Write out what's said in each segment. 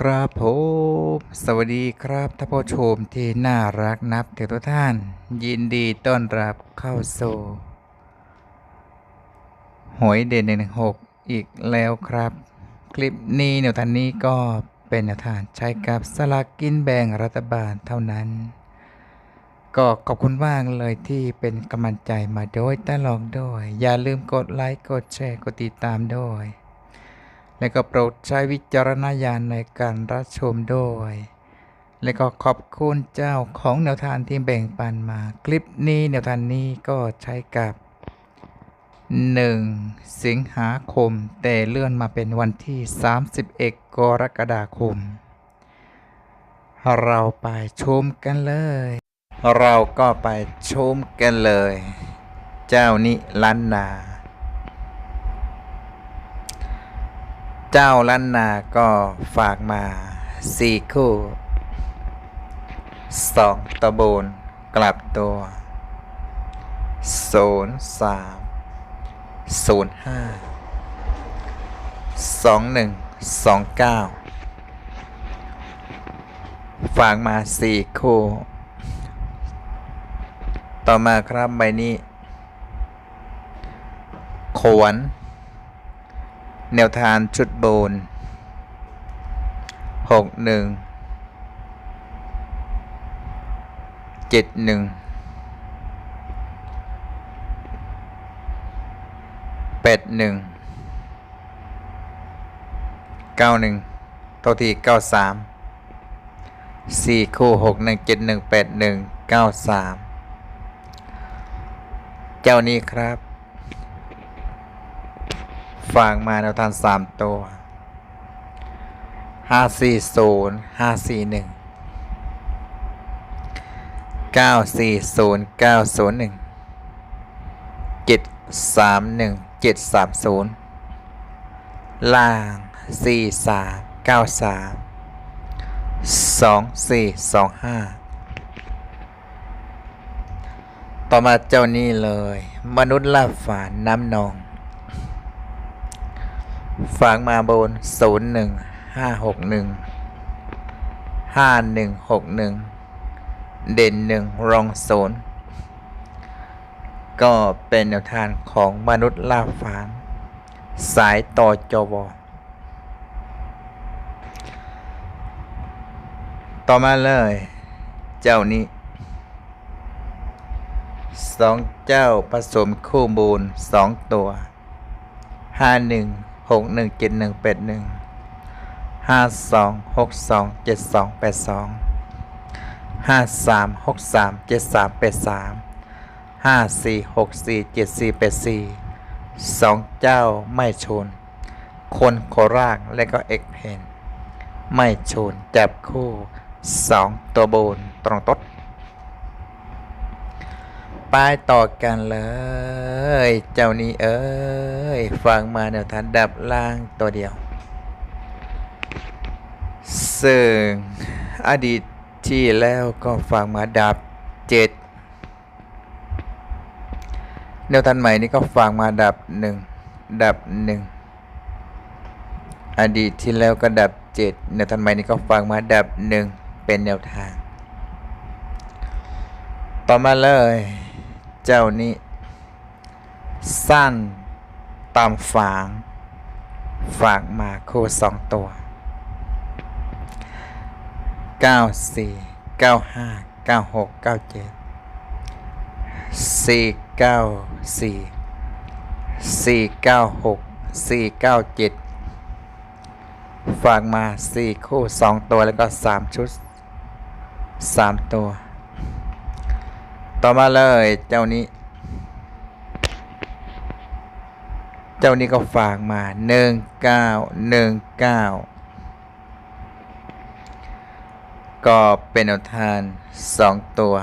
ครับผมสวัสดีครับท่านผู้ชมที่น่ารักนับถือทุกท่าน ยินดีต้อนรับเข้าสู่หวยเด่นหนึ่งหกอีกแล้วครับ คลิปนี้แนวทางนี้ก็เป็นแนวทางใช้กับสลากกินแบ่งรัฐบาลเท่านั้น ก็ขอบคุณมากเลยที่เป็นกำลังใจมาโดยตลอดด้วย อย่าลืมกดไลค์กดแชร์กดติดตามด้วย และก็โปรดใช้วิจารณญาณในการรับชมด้วย และก็ขอบคุณเจ้าของแนวทางที่แบ่งปันมา คลิปนี้แนวทางนี้ก็ใช้กับ 1 สิงหาคม แต่เลื่อนมาเป็นวันที่ 31 กรกฎาคม เราไปชมกันเลย เราก็ไปชมกันเลย เจ้านิลันนา เจ้าล้านนาก็ฝากมาสี่คู่สองตะโบนกลับตัวศูนย์สามศูนย์ห้าสองหนึ่งสองเก้าฝากมาสี่คู่ ต่อมาครับใบนี้ ขวน แนวทางชุดโบนหกหนึ่งเจ็ดหนึ่งแปดหนึ่งเก้าหนึ่งโทษทีเก้าสามสี่คู่หกหนึ่งเจ็ดหนึ่งแปดหนึ่งเก้าสามเจ้านี้ครับ ฝากมาแนวทางสามตัวห้าสี่ศูนย์ห้าสี่หนึ่งเก้าสี่ศูนย์เก้าศูนย์หนึ่งเจ็ดสามหนึ่งเจ็ดสามศูนย์ล่างสี่สามเก้าสามสองสี่สองห้าต่อมาเจ้านี้เลย มนุษย์ลาฝานน้ำนอง ฝากมาบนศูนย์หนึ่งห้าหกหนึ่งห้าหนึ่งหกหนึ่งเด่นหนึ่งรองศูนย์ก็เป็นแนวทางของมนุษย์ล่าฝานสายต่อจวต่อมาเลย เจ้านี้สองเจ้าผสมคู่บูนสองตัวห้าหนึ่ง หกหนึ่งเจ็ดหนึ่งแปดหนึ่งห้าสองหกสองเจ็ดสองแปดสองห้าสามหกสามเจ็ดสามแปดสามห้าสี่หกสี่เจ็ดสี่แปดสี่สองเจ้าไม่ชน คนโครากและก็เอกเพนไม่ชนจับคู่สองตัวบนตรงต๊ด ไปต่อกันเลย เจ้านี้เอ้ย ฟังมาแนวทางดับล่างตัวเดียว ซึ่งอดีตที่แล้วก็ฟังมาดับเจ็ดแนวทางใหม่นี้ก็ฟังมาดับหนึ่งดับหนึ่งอดีตที่แล้วก็ดับเจ็ดแนวทางใหม่นี้ก็ฟังมาดับหนึ่งเป็นแนวทาง ต่อมาเลย เจ้านี้ สั้นตามฝาง ฝากมาคู่สองตัวเก้าสี่เก้าห้าเก้าหกเก้าเจ็ดสี่เก้าสี่สี่เก้าหกสี่เก้าเจ็ดฝากมาสี่คู่สองตัวแล้วก็สามชุดสามตัว ต่อมาเลยเจ้านี้ เจ้านี้ก็ฝากมาหนึ่งเก้าหนึ่งเก้าก็เป็นแนวทางสองตัว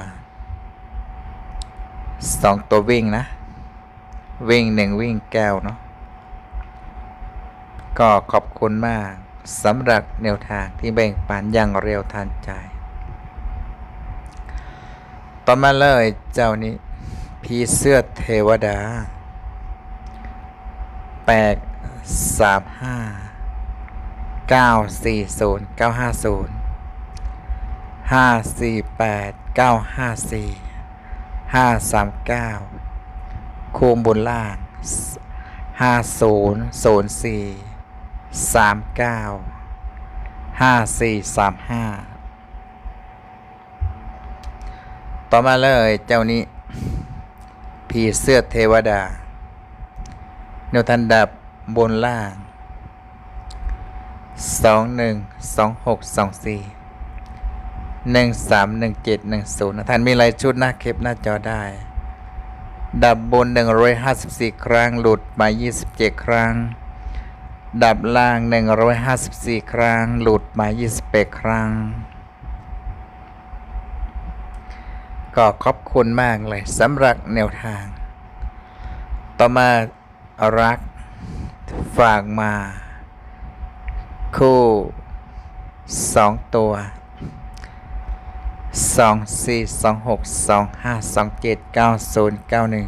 สองตัววิ่งนะ วิ่งหนึ่งวิ่งแก้วเนาะก็ขอบคุณมากสำหรับแนวทางที่แบ่งปันอย่างเร็วทันใจ ต่อมาเลยเจ้านี้พีเสื้อเทวดาแปดสามห้าเก้าสี่ศูนย์เก้าห้าศูนย์ห้าสี่แปดเก้าห้าสี่ห้าสามเก้าคูณบนล่างห้าศูนย์ศูนย์สี่สามเก้าห้าสี่สามห้า ต่อมาเลยเจ้านี้ผีเสื้อเทวดาแนวทันดับบนล่างสองหนึ่งสองหกสองสี่หนึ่งสามหนึ่งเจ็ดหนึ่งศูนย์ท่านมีรายชุดหน้าเคปหน้าจอได้ ดับบนหนึ่งร้อยห้าสิบสี่ครั้ง หลุดมายี่สิบเจ็ดครั้ง ดับล่างหนึ่งร้อยห้าสิบสี่ครั้ง หลุดมายี่สิบแปดครั้ง ก็ขอบคุณมากเลยสำหรับแนวทาง ต่อมารักฝากมา คู่สองตัวสองสี่สองหกสองห้าสองเจ็ดเก้าศูนย์เก้าหนึ่ง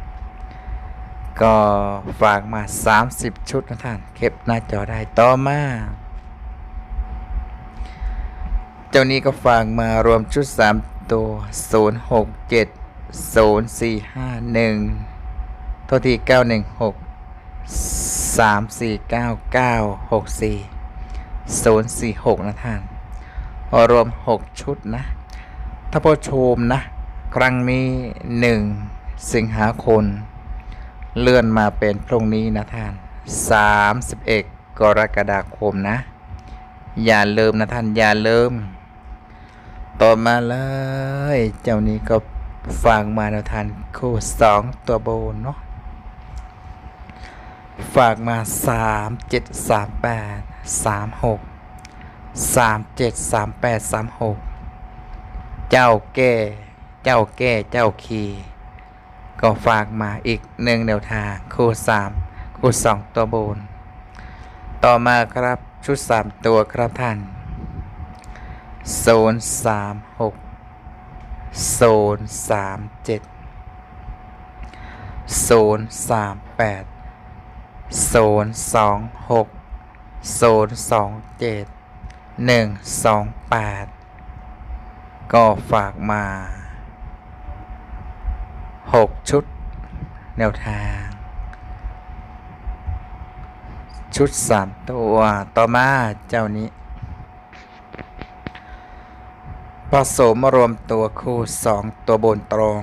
ก็ฝากมา 30 ชุดนะท่านเก็บหน้าจอได้ต่อมา เจ้านี้ก็ฝากมารวมชุด 3 ตัว 0 6 7 0 4 5 1ตัวที่916 3 4 9 9 6 4 0 4 6 นะท่าน รวม 6 ชุดนะถ้าผู้ชมนะ ครั้งนี้ 1 สิงหาคม เลื่อนมาเป็นพรุ่งนี้นะท่าน 31 กรกฎาคมนะ อย่าลืมนะท่าน อย่าลืม ต่อมาเลย เจ้านี้ก็ฟังมานะท่านคู่สองตัวโบนเนาะ ฝากมาสามเจ็ดสามแปดสามหกสามเจ็ดสามแปดสามหกเจ้าแก่ เจ้าแก็ฝากมาอีกหนึ่งแนวทางคู่สามคู่สองตัวบน ต่อมาครับชุดสามตัวครับท่านศูนสามหกศูนสามเจ็ดศูนสามแปดศูนสองหกศูนสองเจ็ดหนึ่งสองแปดก็ฝากมา หกชุด แนวทาง ชุดสามตัว ต่อมาเจ้านี้ ผสมรวมตัวคู่สองตัวบนตรง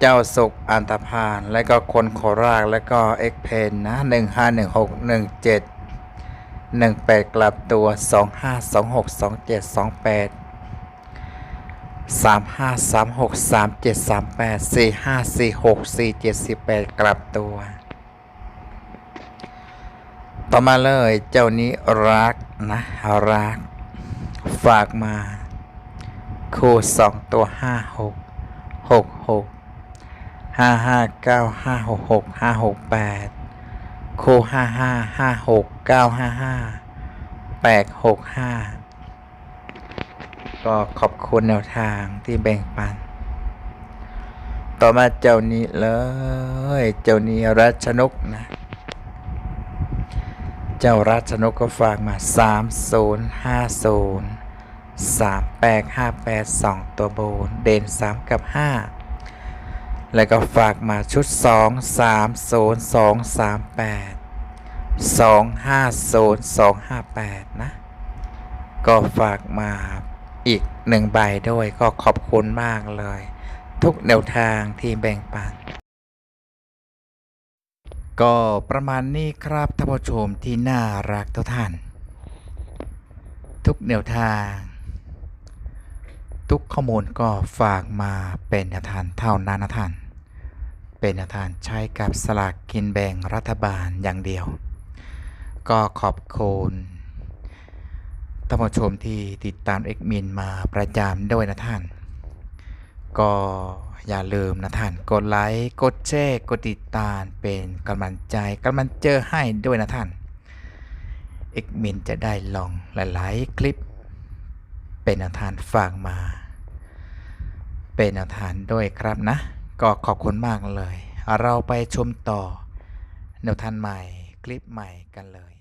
เจ้าสุกอันตพาน และก็คนโคราชและก็เอ็กเพนนะหนึ่งห้าหนึ่งหกหนึ่งเจ็ดหนึ่งแปดกลับตัวสอง 3 5 3 6 3 7 3 8 4 5 4 6 4 7 4 8 กลับตัว ต่อมาเลยเจ้านี้รักนะ รัก ฝากมา คู่สองตัว 5 6 6 6 5 5 9 5 6 6 5 6 8 คู่ 5 5 5 6 9 5 5 8 6 5 ก็ขอบคุณแนวทางที่แบ่งปัน ต่อมาเจ้านี้เลย เจ้านี้รัชนกนะ เจ้ารัชนกก็ฝากมาสามศูนย์ห้าศูนย์สามแปดห้าแปดสองตัวโบน เด่นสามกับห้าแล้วก็ฝากมาชุดสองสามศูนย์สองสามแปดสองห้าศูนย์สองห้าแปดนะ ก็ฝากมา อีกหนึ่งใบด้วยก็ขอบคุณมากเลย ทุกแนวทางที่แบ่งปัน ก็ประมาณนี้ครับท่านผู้ชมที่น่ารักทุกท่าน ทุกแนวทาง ทุกข้อมูลก็ฝากมาเป็นแนวทางเท่านั้นนะท่านเป็นทางใช้กับสลากกินแบ่งรัฐบาลอย่างเดียว ก็ขอบคุณ ท่านผู้ชมที่ติดตามเอกมินมาประจำด้วยนะท่าน ก็อย่าลืมนะท่าน กดไลค์กดแชร์กดติดตามเป็นกำลังใจกำลังเจอให้ด้วยนะท่านเอกมินจะได้ลองหลาย ๆ คลิป เป็นแนวทางฝากมา เป็นแนวทางด้วยครับนะ ก็ขอบคุณมากเลย เราไปชมต่อแนวทางใหม่คลิปใหม่กันเลย